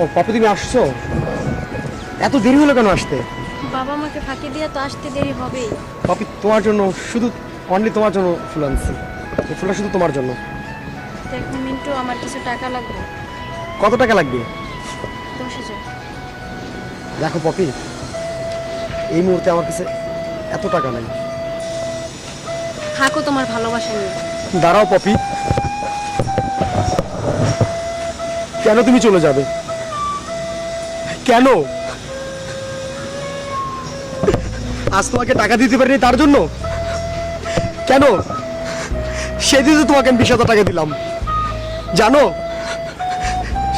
ও poppy তুমি আসছো? এত দেরি হলো কেন আসতে? বাবা আমাকে ফাঁকি দিয়ে তো আসতে দেরি হবেই। পপি তোমার জন্য শুধু অনলি তোমার জন্য ফুল আনছি। এই ফুলটা শুধু তোমার জন্য। দেখ মিন্টু আমার কিছু টাকা লাগবে। কত টাকা লাগবে? দশ হাজার। দেখো পপি এই মুহূর্তে আমার কাছে এত টাকা নাই। থাকো তোমার ভালোবাসা নিয়ে। দাঁড়াও পপি। কেন তুমি চলে যাবে? কেন? আজ তোমাকে টাকা দিতে পারিনি তার জন্য? কেন? সেদিন তো তোমাকে আমি বিশ টাকা দিলাম। জানো?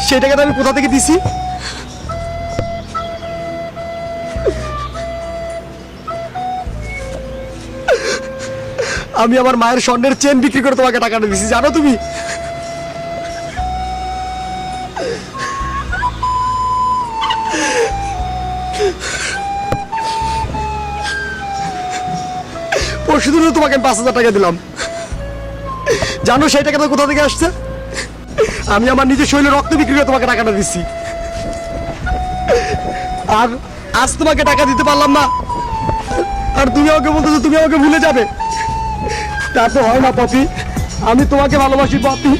সেই টাকাটা আমি কোথা থেকে দিছি? আমি আমার মায়ের স্বর্ণের চেন বিক্রি করে তোমাকে টাকাটা দিছি। জানো তুমি? দিনও তোমাকে পাঁচ হাজার টাকা দিলাম। জানো সেই টাকাটা কোথা থেকে আসছে? আমি আমার নিজের শরীরে রক্ত বিক্রি করে তোমাকে টাকাটা দিচ্ছি আর আজ তোমাকে টাকা দিতে পারলাম না। আর তুমি আমাকে বলতেছো, তুমি আমাকে ভুলে যাবে। তা তো হয় না, পপি। আমি তোমাকে ভালোবাসি, পপি।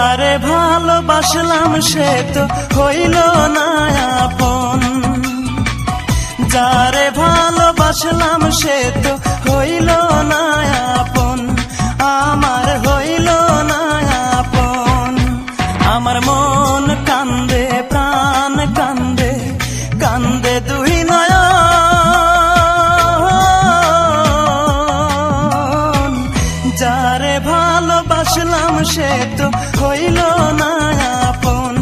যারে ভালোবাসলাম সে তো হইল না আপন। যারে ভালোবাসলাম সে তো হইল না আপন। আমার হইল হইল না আপন।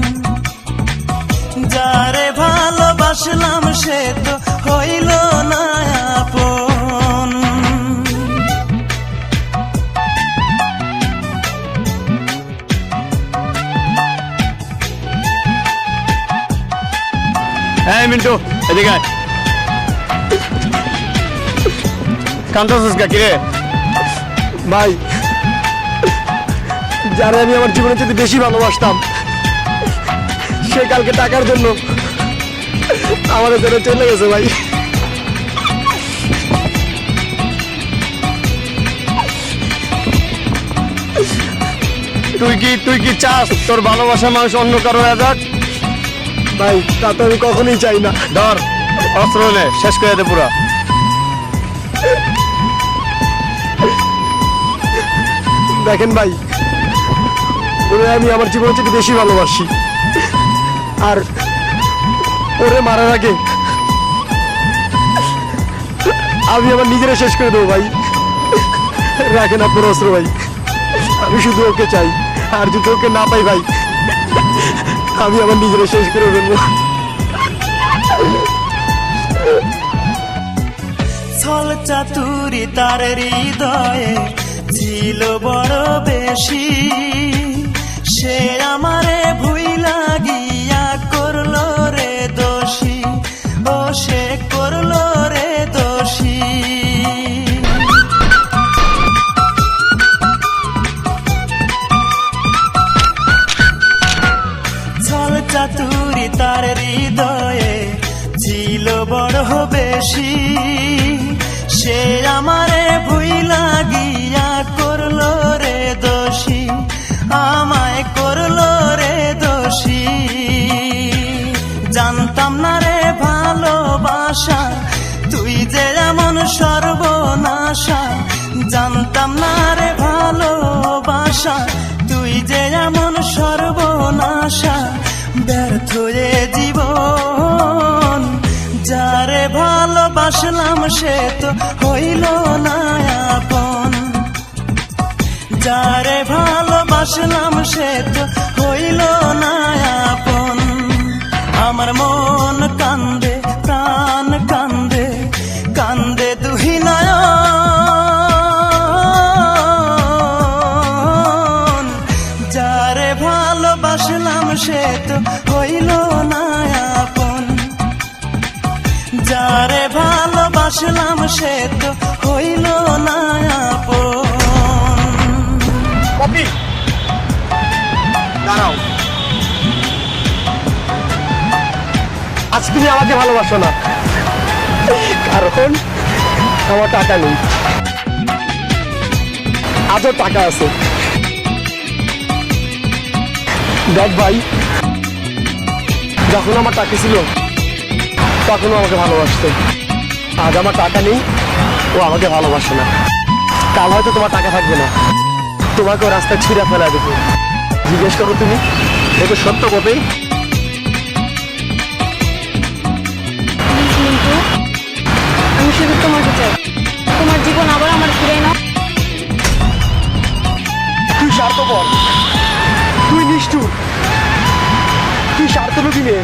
যারে ভালোবাসলাম সে তো হইল না আপন। হ্যাঁ মিন্টু এদিকে। কিরে ভাই যারা আমি আমার জীবনে যদি বেশি ভালোবাসতাম সে কালকে টাকার জন্য আমাদের জন্য চলে গেছে ভাই। তুই কি তুই কি চাস তোর ভালোবাসা মানুষ অন্য কারও যাক? ভাই তা তো আমি কখনোই চাই না। ধর অস্ত্র নে শেষ করে দে পুরা। দেখেন ভাই ওরে আমি আমার জীবনের থেকে বেশি ভালোবাসি। আর ওরে মারার আগে আমি আমার নিজেরা শেষ করে দেবো ভাই। রাখেন আপনার অস্ত্র ভাই। আমি শুধু ওকে চাই। আর যদি ওকে না পাই ভাই, আমি আমার নিজেরা শেষ করে ফেলব ছল চাতুরি তার হৃদয়ে ছিল বড় বেশি। সে আমারে ভুই লাগিয়া করল রে দোষী। ও সে করল রে দোষী। ছল চাতুরি তার হৃদয়ে ছিল বড় বেশি। সে আমারে ভুই লাগিয়া করল রে দোষী। আমায় সর্বনাশা জানতাম না রে ভালোবাসা। তুই যে এমন সর্বনাশা, ব্যর্থ এ জীবন। যারে ভালোবাসলাম সে তো হইল না আপন। যারে ভালোবাসলাম সে তো হইল না আপন। আমার মন ভালোবাসলাম সে তো হইল না দাঁড়াও। আজ তুমি আমাকে ভালোবাসো না। কারণ আমার টাকা নেই। আজও টাকা আছে। দেখ ভাই, যখন আমার টাকা ছিল তখনও আমাকে ভালোবাসতো। আজ আমার টাকা নেই। ও আমাকে ভালোবাসে না। কাল হয়তো তোমার টাকা থাকবে না। তোমাকে ও রাস্তায় ছিঁড়া ফেলা দেবো। জিজ্ঞেস করো তুমি। এটা সত্য কবে আমি শুধু তোমাকে চাই। তোমার জীবন আবার আমার ফিরে নাও। তুই স্বার্থপর। তুই নিষ্ঠুর। তুই স্বার্থলোভী মেয়ে।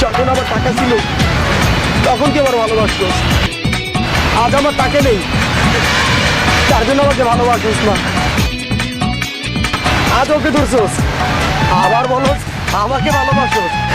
যখন আমার টাকা ছিল তখন কি আবার ভালোবাসত আজ আমার তাকে নেই। তার জন্য আমাকে ভালোবাসিস না। আজ ওকে ধরছোস। আবার বলো আমাকে ভালোবাসোস।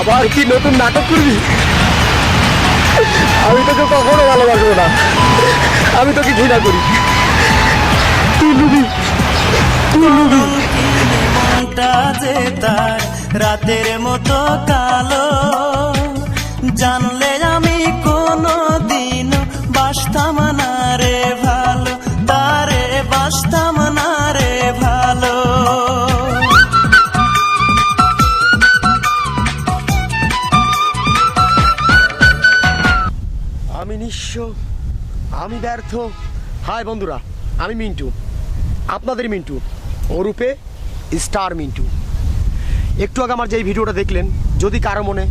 আবার কি নতুন নাটক করবি? আমি তোকে কখনো ভালোবাসবো না। আমি তোকে ঘৃণা করি। তুই লুবি। তুই লুবি। রাতের মতো কালো। নিঃস্ব। আমি ব্যর্থ। হাই বন্ধুরা, আমি মিন্টু। আপনাদের মিন্টু। ওরূপে স্টার মিন্টু। একটু আগে আমার যে ভিডিওটা দেখলেন, যদি কারও মনে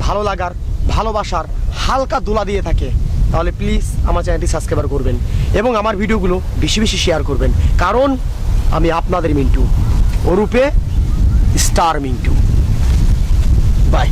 ভালো লাগার, ভালোবাসার হালকা দোলা দিয়ে থাকে, তাহলে প্লিজ আমার চ্যানেলটি সাবস্ক্রাইবার করবেন এবং আমার ভিডিওগুলো বেশি বেশি শেয়ার করবেন। কারণ আমি আপনাদের মিন্টু। ওরূপে স্টার মিন্টু। বাই